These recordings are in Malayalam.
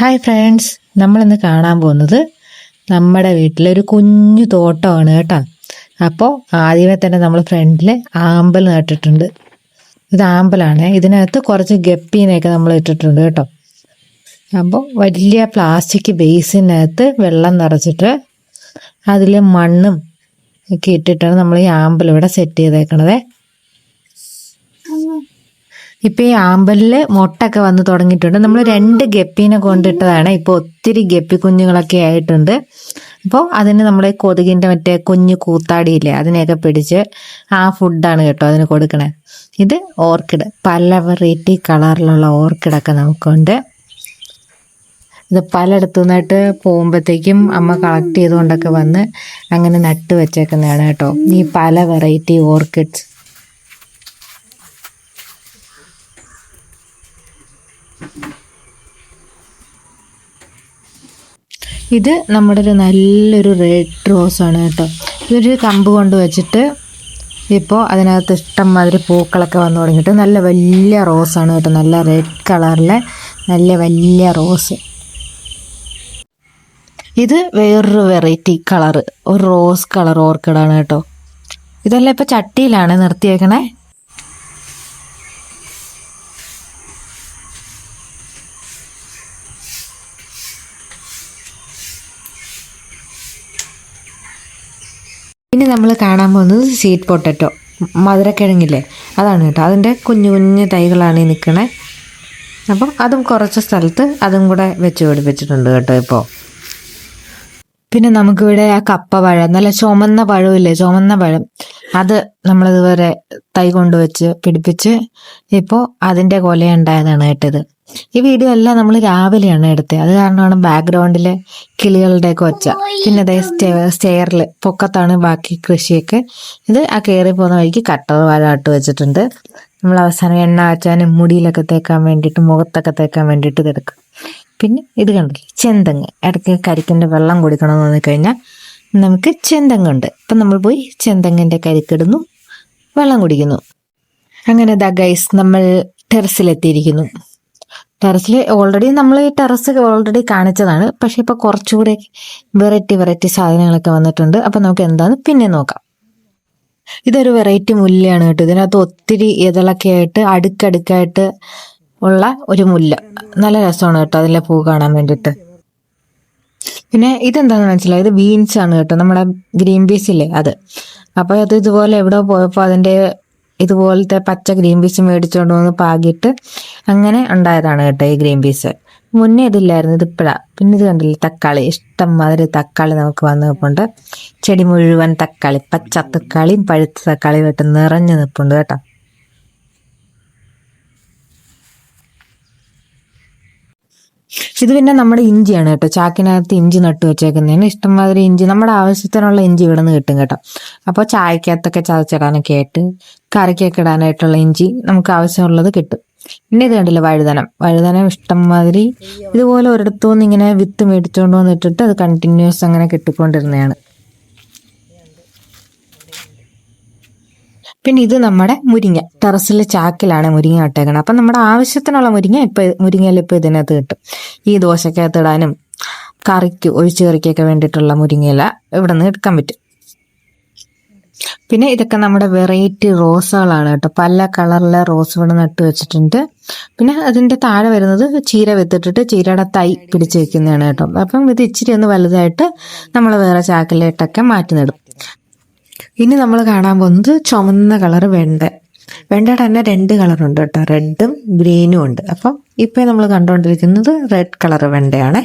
ഹായ് ഫ്രണ്ട്സ് നമ്മളിന്ന് കാണാൻ പോകുന്നത് നമ്മുടെ വീട്ടിലൊരു കുഞ്ഞു തോട്ടമാണ് കേട്ടോ. അപ്പോൾ ആദ്യമേ തന്നെ നമ്മൾ ഫ്രണ്ടിൽ ആമ്പൽ നട്ടിട്ടുണ്ട്. ഇത് ആമ്പലാണ്. ഇതിനകത്ത് കുറച്ച് ഗപ്പീനെയൊക്കെ നമ്മൾ ഇട്ടിട്ടുണ്ട് കേട്ടോ. അപ്പോൾ വലിയ പ്ലാസ്റ്റിക് ബേസിനകത്ത് വെള്ളം നിറച്ചിട്ട് അതിൽ മണ്ണും ഒക്കെ ഇട്ടിട്ടാണ് നമ്മൾ ഈ ആമ്പൽ ഇവിടെ സെറ്റ് ചെയ്തേക്കണത്. ഇപ്പൊ ഈ ആമ്പലിൽ മുട്ടൊക്കെ വന്ന് തുടങ്ങിയിട്ടുണ്ട്. നമ്മൾ രണ്ട് ഗപ്പീനെ കൊണ്ടിട്ടതാണ്. ഇപ്പൊ ഒത്തിരി ഗപ്പി കുഞ്ഞുങ്ങളൊക്കെ ആയിട്ടുണ്ട്. അപ്പോൾ അതിന് നമ്മൾ കൊതുകിന്റെ മറ്റേ കുഞ്ഞു കൂത്താടിയില്ലേ അതിനെയൊക്കെ പിടിച്ച് ആ ഫുഡാണ് കേട്ടോ അതിന് കൊടുക്കണേ. ഇത് ഓർക്കിഡ്. പല വെറൈറ്റി കളറിലുള്ള ഓർക്കിഡൊക്കെ നമുക്കുണ്ട്. ഇത് പലയിടത്തു നിന്നായിട്ട് പോകുമ്പോഴത്തേക്കും അമ്മ കളക്ട് ചെയ്തുകൊണ്ടൊക്കെ വന്ന് അങ്ങനെ നട്ട് വെച്ചേക്കുന്നതാണ് കേട്ടോ. ഈ പല വെറൈറ്റി ഓർക്കിഡ്സ്. ഇത് നമ്മുടെ ഒരു നല്ലൊരു റെഡ് റോസ് ആണ് കേട്ടോ. ഇതൊരു കമ്പ് കൊണ്ട് വെച്ചിട്ട് ഇപ്പോൾ അതിനകത്ത് ഇഷ്ടം മാതിരി പൂക്കളൊക്കെ വന്നു തുടങ്ങിയിട്ട് നല്ല വലിയ റോസാണ് കേട്ടോ. നല്ല റെഡ് കളറിലെ നല്ല വലിയ റോസ് ഇത് വേറൊരു വെറൈറ്റി കളറ് ഒരു റോസ് കളർ ഓർക്കിഡാണ് കേട്ടോ. ഇതെല്ലാം ഇപ്പോൾ ചട്ടിയിലാണ് നിർത്തിയേക്കണേ. ഇനി നമ്മൾ കാണാൻ പോകുന്നത് സീറ്റ് പൊട്ടറ്റോ മധുരക്കിഴങ്ങില്ലേ? അതാണ് കേട്ടോ. അതിന്റെ കുഞ്ഞു കുഞ്ഞു തൈകളാണ് ഈ നിൽക്കണേ അപ്പം അതും കുറച്ച് സ്ഥലത്ത് അതും കൂടെ വെച്ച് പിടിപ്പിച്ചിട്ടുണ്ട് കേട്ടോ ഇപ്പോൾ പിന്നെ നമുക്കിവിടെ ആ കപ്പ പഴം നല്ല ചുമന്ന പഴമില്ലേ? ചുമന്ന പഴം. അത് നമ്മളിതുവരെ തൈ കൊണ്ടുവച്ച് പിടിപ്പിച്ച് ഇപ്പോൾ അതിന്റെ കൊലയുണ്ടായതാണ് കേട്ടത്. ഈ വീഡിയോ എല്ലാം നമ്മൾ രാവിലെയാണ് എടുത്തത് അത് കാരണമാണ് ബാക്ക്ഗ്രൗണ്ടിൽ കിളികളുടെയൊക്കെ ഒച്ച. പിന്നെ അതേ സ്റ്റെയറിൽ പൊക്കത്താണ് ബാക്കി കൃഷിയൊക്കെ. ഇത് ആ കയറി പോകുന്ന വഴിക്ക് കട്ടർ വാഴ ഇട്ട് വെച്ചിട്ടുണ്ട്. നമ്മൾ അവസാനം എണ്ണ വെച്ചാനും മുടിയിലൊക്കെ തേക്കാൻ വേണ്ടിയിട്ട് മുഖത്തൊക്കെ തേക്കാൻ വേണ്ടിയിട്ട് ഇതെടുക്കും പിന്നെ ഇത് കണ്ടില്ലേ ചെന്തങ്ങ്. ഇടയ്ക്ക് കരിക്കിന്റെ വെള്ളം കുടിക്കണമെന്ന് തോന്നി കഴിഞ്ഞാൽ നമുക്ക് ചെന്തങ്ങുണ്ട്. അപ്പം നമ്മൾ പോയി ചെന്തങ്ങിന്റെ കരിക്കിടുന്നു വെള്ളം കുടിക്കുന്നു. അങ്ങനെ ദ ഗൈസ് നമ്മൾ ടെറസിലെത്തിയിരിക്കുന്നു. ടെറസിൽ ഓൾറെഡി നമ്മൾ ഈ ടെറസ് ഓൾറെഡി കാണിച്ചതാണ്. പക്ഷെ ഇപ്പൊ കുറച്ചുകൂടെ വെറൈറ്റി വെറൈറ്റി സാധനങ്ങളൊക്കെ വന്നിട്ടുണ്ട്. അപ്പൊ നമുക്ക് എന്താന്ന് പിന്നെ നോക്കാം. ഇതൊരു വെറൈറ്റി മുല്ലയാണ് കേട്ടോ. ഇതിനകത്ത് ഒത്തിരി ഇതളൊക്കെ ആയിട്ട് അടുക്കടുക്കായിട്ട് ഉള്ള ഒരു മുല്ല. നല്ല രസമാണ് കേട്ടോ അതിലെ പൂ കാണാൻ വേണ്ടിയിട്ട്. പിന്നെ ഇതെന്താന്ന് മനസ്സിലായത് ബീൻസ് ആണ് കേട്ടോ. നമ്മുടെ ഗ്രീൻ പീസ് ഇല്ലേ അത്. അപ്പൊ അത് ഇതുപോലെ എവിടെ പോയപ്പോൾ അതിന്റെ ഇതുപോലത്തെ പച്ച ഗ്രീൻ പീസ് മേടിച്ചുകൊണ്ട് വന്ന് പാകിയിട്ട് അങ്ങനെ ഉണ്ടായതാണ് കേട്ടോ ഈ ഗ്രീൻ പീസ്. മുന്നേ ഇതില്ലായിരുന്നു ഇത് ഇപ്പോഴാണ് പിന്നെ ഇത് കണ്ടില്ലേ തക്കാളി. ഇഷ്ടം മാതിരി തക്കാളി നമുക്ക് വന്ന് നിൽപ്പുണ്ട് ചെടി മുഴുവൻ തക്കാളി പച്ച തക്കാളിയും പഴുത്ത തക്കാളിയും ആയിട്ട് നിറഞ്ഞു നിൽപ്പുണ്ട് കേട്ടോ. ഇത് പിന്നെ നമ്മുടെ ഇഞ്ചിയാണ് കേട്ടോ. ചാക്കിനകത്ത് ഇഞ്ചി നട്ടു വെച്ചേക്കുന്നതിന് ഇഷ്ടംമാതിരി ഇഞ്ചി നമ്മുടെ ആവശ്യത്തിനുള്ള ഇഞ്ചി ഇവിടെ നിന്ന് കിട്ടും കേട്ടോ. അപ്പോൾ ചായക്കകത്തൊക്കെ ചതച്ചിടാനൊക്കെ ആയിട്ട് കറിക്കൊക്കെ ഇടാനായിട്ടുള്ള ഇഞ്ചി നമുക്ക് ആവശ്യമുള്ളത് കിട്ടും. പിന്നെ ഇത് കണ്ടില്ല വഴുതനം? വഴുതനം ഇഷ്ടംമാതിരി ഇതുപോലെ ഒരിടത്തുനിന്ന് ഇങ്ങനെ വിത്ത് മേടിച്ചുകൊണ്ട് വന്നിട്ടിട്ട് അത് കണ്ടിന്യൂസ് അങ്ങനെ കിട്ടിക്കൊണ്ടിരുന്നതാണ്. പിന്നെ ഇത് നമ്മുടെ മുരിങ്ങ. ടെറസിലെ ചാക്കിലാണ് മുരിങ്ങ ഇട്ടേക്കുന്നത് അപ്പം നമ്മുടെ ആവശ്യത്തിനുള്ള മുരിങ്ങ ഇപ്പം മുരിങ്ങയിൽ ഇപ്പം ഇതിനകത്ത് കിട്ടും. ഈ ദോശക്കകത്ത് ഇടാനും കറിക്ക് ഒഴിച്ചു കറിക്കൊക്കെ വേണ്ടിയിട്ടുള്ള മുരിങ്ങയില ഇവിടെ നിന്ന് എടുക്കാൻ പറ്റും. പിന്നെ ഇതൊക്കെ നമ്മുടെ വെറൈറ്റി റോസുകളാണ് കേട്ടോ. പല കളറിലെ റോസ് ഇവിടെ നട്ട് വെച്ചിട്ടുണ്ട്. പിന്നെ അതിന്റെ താഴെ വരുന്നത് ചീര വെത്തിട്ടിട്ട് ചീരയുടെ തൈ പിടിച്ച് വെക്കുന്നതാണ് കേട്ടോ. അപ്പം ഇത് ഇച്ചിരി ഒന്ന് വലുതായിട്ട് നമ്മൾ വേറെ ചാക്കിലേട്ടൊക്കെ മാറ്റി നടും. ഇനി നമ്മൾ കാണാൻ പോകുന്നത് ചുമന്ന കളർ വെണ്ട. വെണ്ടയുടെ തന്നെ രണ്ട് കളറുണ്ട് കേട്ടോ. റെഡും ഗ്രീനും ഉണ്ട്. അപ്പം ഇപ്പം നമ്മൾ കണ്ടുകൊണ്ടിരിക്കുന്നത് റെഡ് കളർ വെണ്ടയാണ്.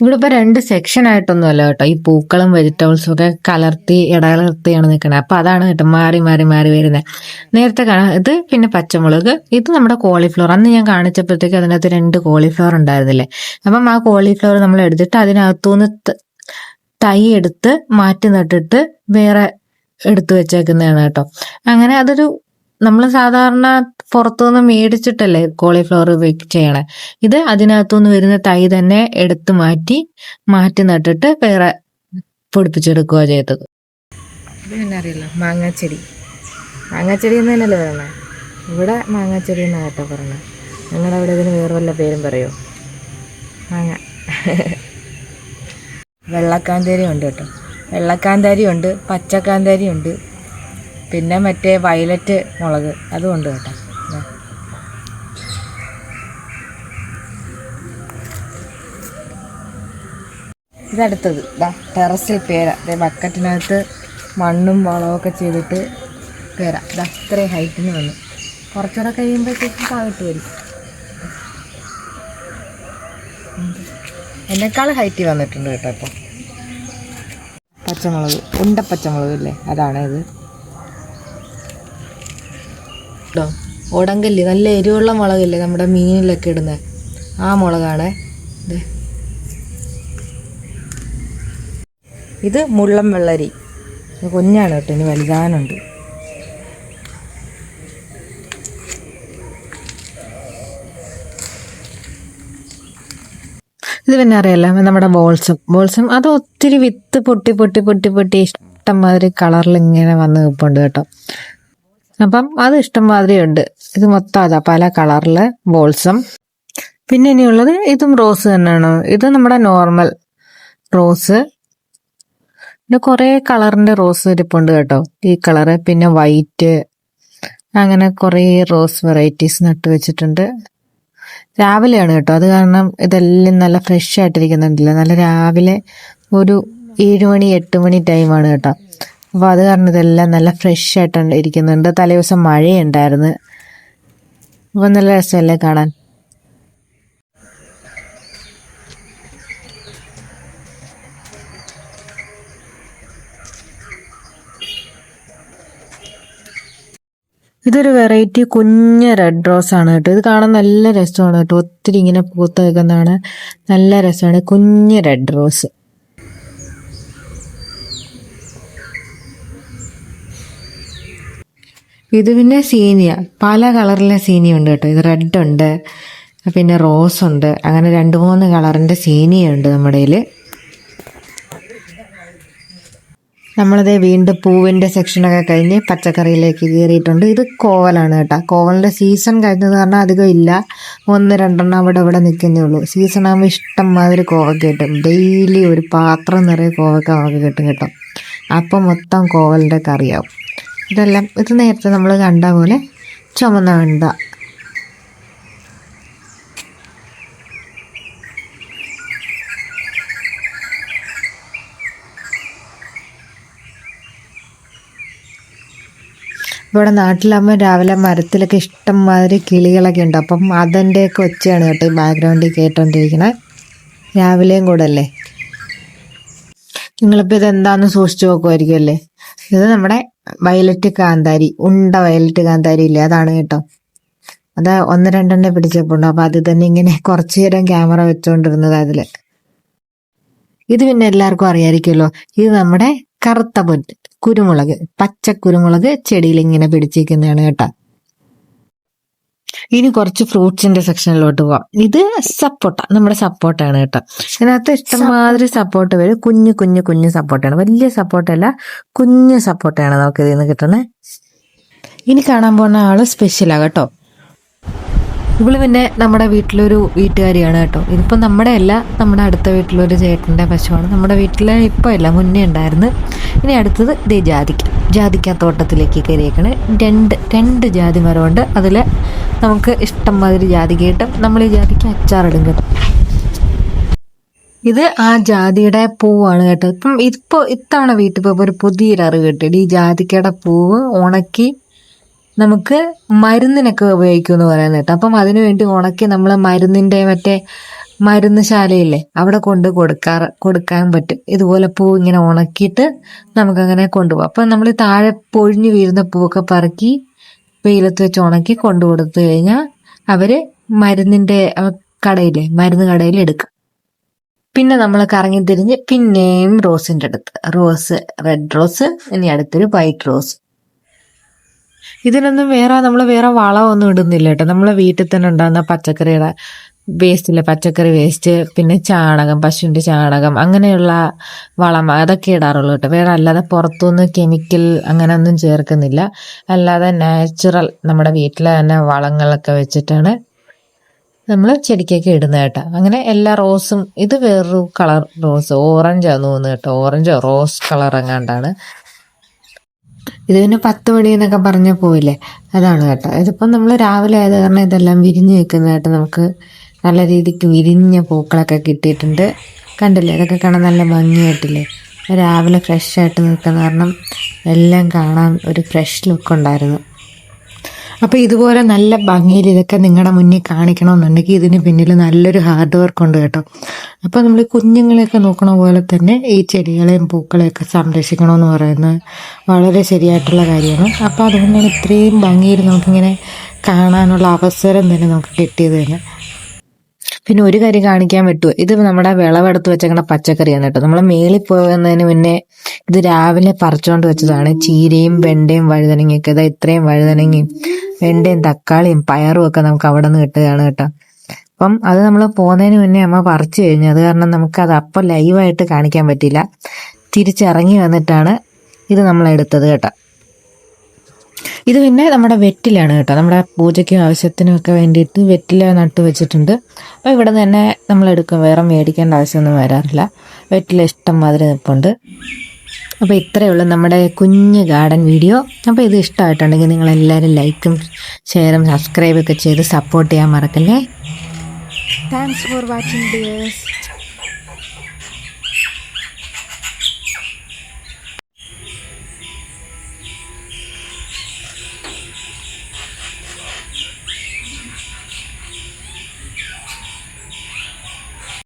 ഇവിടെ ഇപ്പൊ രണ്ട് സെക്ഷൻ ആയിട്ടൊന്നുമല്ല കേട്ടോ. ഈ പൂക്കളും വെജിറ്റബിൾസും ഒക്കെ കലർത്തി ഇടകലർത്തിയാണ് നിൽക്കുന്നത് അപ്പോൾ അതാണ് കേട്ടോ മാറി മാറി മാറി വരുന്നത് നേരത്തെ കാണാം ഇത് പിന്നെ പച്ചമുളക് ഇത് നമ്മുടെ കോളിഫ്ലവർ അന്ന് ഞാൻ കാണിച്ചപ്പോഴത്തേക്ക് അതിനകത്ത് രണ്ട് കോളിഫ്ലവർ ഉണ്ടായിരുന്നില്ലേ? അപ്പം ആ കോളിഫ്ലവർ നമ്മൾ എടുത്തിട്ട് അതിനകത്തുനിന്ന് തൈ എടുത്ത് മാറ്റി നട്ടിട്ട് വേറെ എടുത്തു വെച്ചേക്കുന്നതാണ് കേട്ടോ. അങ്ങനെ അതൊരു നമ്മൾ സാധാരണ പുറത്തുനിന്ന് മേടിച്ചിട്ടല്ലേ കോളിഫ്ലവർ ചെയ്യണേ. ഇത് അതിനകത്തുനിന്ന് വരുന്ന തൈ തന്നെ എടുത്ത് മാറ്റി മാറ്റി നട്ടിട്ട് വേറെ പൊടിപ്പിച്ചെടുക്കുക ചെയ്തത്. പിന്നെ അറിയില്ല മാങ്ങാച്ചെടി. മാങ്ങാച്ചെടി എന്ന് തന്നെയല്ലേ പറയണേ? ഇവിടെ മാങ്ങാച്ചെടി എന്നാണ് കേട്ടോ പറഞ്ഞത് നിങ്ങളുടെ അവിടെ ഇതിന് വേറെ വല്ല പേരും പറയോ? മാങ്ങ. വെള്ളക്കാന്താരി ഉണ്ട് കേട്ടോ. വെള്ളക്കാന്താരി ഉണ്ട് പച്ചക്കാന്താരി ഉണ്ട് പിന്നെ മറ്റേ വയലറ്റ് മുളക് അതും ഉണ്ട് കേട്ടോ. ഇതടുത്തത് ദാ ടെറസിൽ പേര. അതേ ബക്കറ്റിനകത്ത് മണ്ണും വളമൊക്കെ ചെയ്തിട്ട് പേര. ഇതാ ഇത്രയും ഹൈറ്റിന് വന്നു. കുറച്ചുകൂടെ കഴിയുമ്പോഴത്തേക്കും താഴോട്ട് വരും. എന്നെക്കാൾ ഹൈറ്റ് വന്നിട്ടുണ്ട് കേട്ടോ ഇപ്പം. പച്ചമുളക് ഉണ്ട പച്ചമുളക് അല്ലേ അതാണ് ഇത്. കേട്ടോ ഉടങ്കല്ല് നല്ല എരിവുള്ള മുളകല്ലേ നമ്മുടെ മീനിലൊക്കെ ഇടുന്ന? ആ മുളകാണ്. ഇത് ഇത് മുള്ളം വെള്ളരി. കുഞ്ഞാണ് കേട്ടോ ഇനി വലുതാനുണ്ട്. ഇത് പിന്നെ അറിയാലോ നമ്മുടെ ബോൾസും. ബോൾസും അത് ഒത്തിരി വിത്ത് പൊട്ടി പൊട്ടി പൊട്ടി പൊട്ടി ഇഷ്ടംമാതിരി കളറിൽ ഇങ്ങനെ വന്ന് നിൽപ്പുണ്ട് കേട്ടോ. അപ്പം അത് ഇഷ്ടംമാതിരി ഉണ്ട് ഇത് മൊത്തം അതാ പല കളറിൽ ബോൾസും. പിന്നെ ഇനിയുള്ളത് ഇതും റോസ് തന്നെയാണ്. ഇത് നമ്മുടെ നോർമൽ റോസ്. പിന്നെ കുറേ കളറിന്റെ റോസ് ഇരിപ്പുണ്ട് കേട്ടോ. ഈ കളറ്. പിന്നെ വൈറ്റ്. അങ്ങനെ കുറേ റോസ് വെറൈറ്റീസ് നട്ട് വെച്ചിട്ടുണ്ട്. രാവിലെയാണ് കേട്ടോ. അത് കാരണം ഇതെല്ലാം നല്ല ഫ്രഷ് ആയിട്ടിരിക്കുന്നുണ്ടല്ലോ. നല്ല രാവിലെ ഒരു ഏഴ് മണി എട്ട് മണി ടൈമാണ് കേട്ടോ. അപ്പോൾ അത് കാരണം ഇതെല്ലാം നല്ല ഫ്രഷ് ആയിട്ട് ഇരിക്കുന്നുണ്ട്. തലേ ദിവസം മഴയുണ്ടായിരുന്നു. അപ്പോൾ നല്ല രസമല്ലേ കാണാൻ? ഇതൊരു വെറൈറ്റി കുഞ്ഞ് റെഡ് റോസ് ആണ് കേട്ടോ. ഇത് കാണാൻ നല്ല രസമാണ് കേട്ടോ. ഒത്തിരി ഇങ്ങനെ പൂത്ത് നിൽക്കുന്നതാണ്. നല്ല രസമാണ്. കുഞ്ഞ് റെഡ് റോസ് ഇത് പിന്നെ സീനിയ. പല കളറിലെ സീനിയ ഉണ്ട് കേട്ടോ. ഇത് റെഡ് ഉണ്ട്. പിന്നെ റോസ് ഉണ്ട്. അങ്ങനെ രണ്ട് മൂന്ന് കളറിന്റെ സീനിയ ഉണ്ട് നമ്മുടെ കയ്യിൽ നമ്മളത് വീണ്ടും പൂവിന്റെ സെക്ഷനൊക്കെ കഴിഞ്ഞ് പച്ചക്കറിയിലേക്ക് കയറിയിട്ടുണ്ട് ഇത് കോവലാണ് കേട്ടോ. കോവലിന്റെ സീസൺ കഴിഞ്ഞത് കാരണം അധികം ഇല്ല. ഒന്ന് രണ്ടെണ്ണം അവിടെ ഇവിടെ നിൽക്കുന്നേ ഉള്ളൂ. സീസൺ ആകുമ്പോൾ ഇഷ്ടം മാതിരി കോവക്ക കിട്ടും. ഡെയിലി ഒരു പാത്രം നിറയെ കോവക്ക നമുക്ക് കിട്ടും കേട്ടോ. അപ്പം മൊത്തം കോവലിന്റെ കറിയാവും. ഇതെല്ലാം ഇത് നേരത്തെ നമ്മൾ കണ്ട പോലെ ചുമന്ന വെണ്ട. ഇവിടെ നാട്ടിലാകുമ്പോൾ രാവിലെ മരത്തിലൊക്കെ ഇഷ്ടം മാതിരി കിളികളൊക്കെ ഉണ്ട്. അപ്പം അതിന്റെയൊക്കെ ഒച്ചയാണ് കേട്ടോ ഈ ബാക്ക്ഗ്രൗണ്ടിൽ കേട്ടോണ്ടിരിക്കണേ. രാവിലെയും കൂടെ അല്ലേ? നിങ്ങളിപ്പോൾ ഇതെന്താന്ന് സൂക്ഷിച്ചു നോക്കുമായിരിക്കും അല്ലേ? ഇത് നമ്മുടെ വയലറ്റ് കാന്താരി ഉണ്ട വയലറ്റ് കാന്താരി ഇല്ലേ? അതാണ് കേട്ടോ. അത് ഒന്ന് രണ്ടെണ്ണം പിടിച്ചപ്പോണ്ട്? അപ്പം അത് തന്നെ ഇങ്ങനെ കുറച്ചു നേരം ക്യാമറ വെച്ചുകൊണ്ടിരുന്നത് അതിൽ ഇത് പിന്നെ എല്ലാവർക്കും അറിയാമായിരിക്കുമല്ലോ ഇത് നമ്മുടെ കറുത്ത പൊറ്റ് കുരുമുളക് പച്ച കുരുമുളക് ചെടിയിൽ ഇങ്ങനെ പിടിച്ചിരിക്കുന്നതാണ് കേട്ടോ. ഇനി കുറച്ച് ഫ്രൂട്ട്സിന്റെ സെക്ഷനിലോട്ട് പോവാം. ഇത് സപ്പോട്ട നമ്മുടെ സപ്പോർട്ടാണ് കേട്ടോ. ഇതിനകത്ത് ഇഷ്ടംമാതിരി സപ്പോർട്ട് വരും. കുഞ്ഞു കുഞ്ഞു കുഞ്ഞു സപ്പോർട്ടാണ് വലിയ സപ്പോർട്ടല്ല കുഞ്ഞു സപ്പോർട്ടാണ് നമുക്ക് ഇതിൽ നിന്ന് കിട്ടുന്നത്. ഇനി കാണാൻ പോകുന്ന ആൾ സ്പെഷ്യലാണ് കേട്ടോ. ഇവൾ പിന്നെ നമ്മുടെ വീട്ടിലൊരു വീട്ടുകാരിയാണ് കേട്ടോ. ഇതിപ്പോൾ നമ്മുടെ അല്ല നമ്മുടെ അടുത്ത വീട്ടിലൊരു ചേട്ടന്റെ പശുവാണ് നമ്മുടെ വീട്ടിൽ ഇപ്പോൾ അല്ല മുന്നേ ഉണ്ടായിരുന്നു. ഇനി അടുത്തത് ദേ ജാതിക്ക. ജാതിക്ക തോട്ടത്തിലേക്ക് കയറിയേക്കണ്. രണ്ട് രണ്ട് ജാതി മരമുണ്ട്. അതിൽ നമുക്ക് ഇഷ്ടം മാതിരി ജാതി കിട്ടും. നമ്മൾ ഈ ജാതിക്ക് അച്ചാറിടും കേട്ടോ. ഇത് ആ ജാതിയുടെ പൂവാണ് കേട്ടോ. ഇപ്പം ഇപ്പോൾ ഇത്തവണ വീട്ടിൽ പോയപ്പോൾ ഒരു പുതിയൊരു അറിവ് കിട്ടിയിട്ട് ഈ ജാതിക്കയുടെ പൂവ് ഉണക്കി നമുക്ക് മരുന്നിനൊക്കെ ഉപയോഗിക്കുമെന്ന് പറയുന്നത് കേട്ടോ അപ്പം അതിനു വേണ്ടി ഉണക്കി നമ്മൾ മരുന്നിന്റെ മറ്റേ മരുന്ന് ശാലയില്ലേ അവിടെ കൊണ്ട് കൊടുക്കാറ് കൊടുക്കാൻ പറ്റും. ഇതുപോലെ പൂ ഇങ്ങനെ ഉണക്കിയിട്ട് നമുക്കങ്ങനെ കൊണ്ടുപോകാം. അപ്പം നമ്മൾ താഴെ പൊഴിഞ്ഞു വീഴുന്ന പൂവൊക്കെ പറക്കി വെയിലത്ത് വെച്ച് ഉണക്കി കൊണ്ടു കൊടുത്തു കഴിഞ്ഞാൽ അവർ മരുന്നിന്റെ അഹ് കടയില്ലേ മരുന്ന് കടയിൽ എടുക്കും. പിന്നെ നമ്മൾ കറങ്ങി തിരിഞ്ഞ് പിന്നെയും റോസിന്റെ അടുത്ത്. റോസ് റെഡ് റോസ് ഇനി അടുത്തൊരു വൈറ്റ് റോസ്. ഇതിനൊന്നും വേറെ നമ്മൾ വേറെ വളമൊന്നും ഇടുന്നില്ല കേട്ടോ. നമ്മളെ വീട്ടിൽ തന്നെ ഉണ്ടാകുന്ന പച്ചക്കറിയുടെ വേസ്റ്റിൽ പച്ചക്കറി വേസ്റ്റ് പിന്നെ ചാണകം പശുവിന്റെ ചാണകം അങ്ങനെയുള്ള വളം അതൊക്കെ ഇടാറുള്ളൂ കേട്ടോ. വേറെ അല്ലാതെ പുറത്തുനിന്ന് കെമിക്കൽ അങ്ങനെ ഒന്നും ചേർക്കുന്നില്ല. അല്ലാതെ നാച്ചുറൽ നമ്മുടെ വീട്ടിലെ തന്നെ വളങ്ങളൊക്കെ വെച്ചിട്ടാണ് നമ്മൾ ചെടിക്കൊക്കെ ഇടുന്നത് കേട്ടോ. അങ്ങനെ എല്ലാ റോസും ഇത് വേറൊരു കളർ റോസ് ഓറഞ്ചാന്ന് തോന്നുന്നു കേട്ടോ. ഓറഞ്ചോ റോസ് കളർ എങ്ങാണ്ടാണ്. ഇത് പിന്നെ പത്ത് മണി എന്നൊക്കെ പറഞ്ഞ പോയില്ലേ? അതാണ് കേട്ടോ. ഇതിപ്പം നമ്മൾ രാവിലെ ആയത് കാരണം ഇതെല്ലാം വിരിഞ്ഞ് നിൽക്കുന്നതായിട്ട് നമുക്ക് നല്ല രീതിക്ക് വിരിഞ്ഞ പൂക്കളൊക്കെ കിട്ടിയിട്ടുണ്ട്. കണ്ടില്ലേ? ഇതൊക്കെ കാണാൻ നല്ല ഭംഗിയായിട്ടില്ലേ? രാവിലെ ഫ്രഷ് ആയിട്ട് നിൽക്കുന്ന കാരണം എല്ലാം കാണാൻ ഒരു ഫ്രഷ് ലുക്ക് ഉണ്ടായിരുന്നു. അപ്പോൾ ഇതുപോലെ നല്ല ഭംഗിയിൽ ഇതൊക്കെ നിങ്ങളുടെ മുന്നിൽ കാണിക്കണമെന്നുണ്ടെങ്കിൽ ഇതിന് പിന്നിൽ നല്ലൊരു ഹാർഡ് വർക്ക് ഉണ്ട് കേട്ടോ. അപ്പോൾ നമ്മൾ കുഞ്ഞുങ്ങളെയൊക്കെ നോക്കണ പോലെ തന്നെ ഈ ചെടികളെയും പൂക്കളെയൊക്കെ സംരക്ഷിക്കണമെന്ന് പറയുന്നത് വളരെ ശരിയായിട്ടുള്ള കാര്യമാണ്. അപ്പോൾ അതുകൊണ്ടാണ് ഇത്രയും ഭംഗിയിൽ നമുക്കിങ്ങനെ കാണാനുള്ള അവസരം തന്നെ നമുക്ക് കിട്ടിയത് തന്നെ. പിന്നെ ഒരു കാര്യം കാണിക്കാൻ പറ്റുമോ ഇത് നമ്മുടെ വിളവെടുത്ത് വെച്ചേക്കണ പച്ചക്കറിയാണ് കേട്ടോ. നമ്മൾ മേളിൽ പോകുന്നതിന് മുന്നേ ഇത് രാവിലെ പറിച്ചുകൊണ്ട് വെച്ചതാണ്. ചീരയും വെണ്ടയും വഴുതനങ്ങയൊക്കെ. ഇതാ ഇത്രയും വഴുതനങ്ങയും വെണ്ടയും തക്കാളിയും പയറും ഒക്കെ നമുക്ക് അവിടെ നിന്ന് കിട്ടുകയാണ് കേട്ടോ. അപ്പം അത് നമ്മൾ പോകുന്നതിന് മുന്നേ അമ്മ പറിച്ചു കഴിഞ്ഞു. അത് കാരണം നമുക്ക് അത് അപ്പം ലൈവായിട്ട് കാണിക്കാൻ പറ്റില്ല തിരിച്ചിറങ്ങി വന്നിട്ടാണ് ഇത് നമ്മൾ എടുത്തത് കേട്ടോ. ഇത് പിന്നെ നമ്മുടെ വെറ്റിലാണ് കേട്ടോ. നമ്മുടെ പൂജയ്ക്കും ആവശ്യത്തിനും ഒക്കെ വേണ്ടിയിട്ട് വെറ്റില നട്ട് വെച്ചിട്ടുണ്ട്. അപ്പോൾ ഇവിടെ തന്നെ നമ്മൾ എടുക്കും. വേറെ മേടിക്കേണ്ട ആവശ്യമൊന്നും വരാറില്ല. വെറ്റില ഇഷ്ടം മാതിരി നിൽപ്പുണ്ട് അപ്പോൾ ഇത്രയേ ഉള്ളൂ നമ്മുടെ കുഞ്ഞ് ഗാർഡൻ വീഡിയോ. അപ്പോൾ ഇത് ഇഷ്ടമായിട്ടുണ്ടെങ്കിൽ നിങ്ങളെല്ലാവരും ലൈക്കും ഷെയറും സബ്സ്ക്രൈബൊക്കെ ചെയ്ത് സപ്പോർട്ട് ചെയ്യാൻ മറക്കല്ലേ? Thanks for watching dears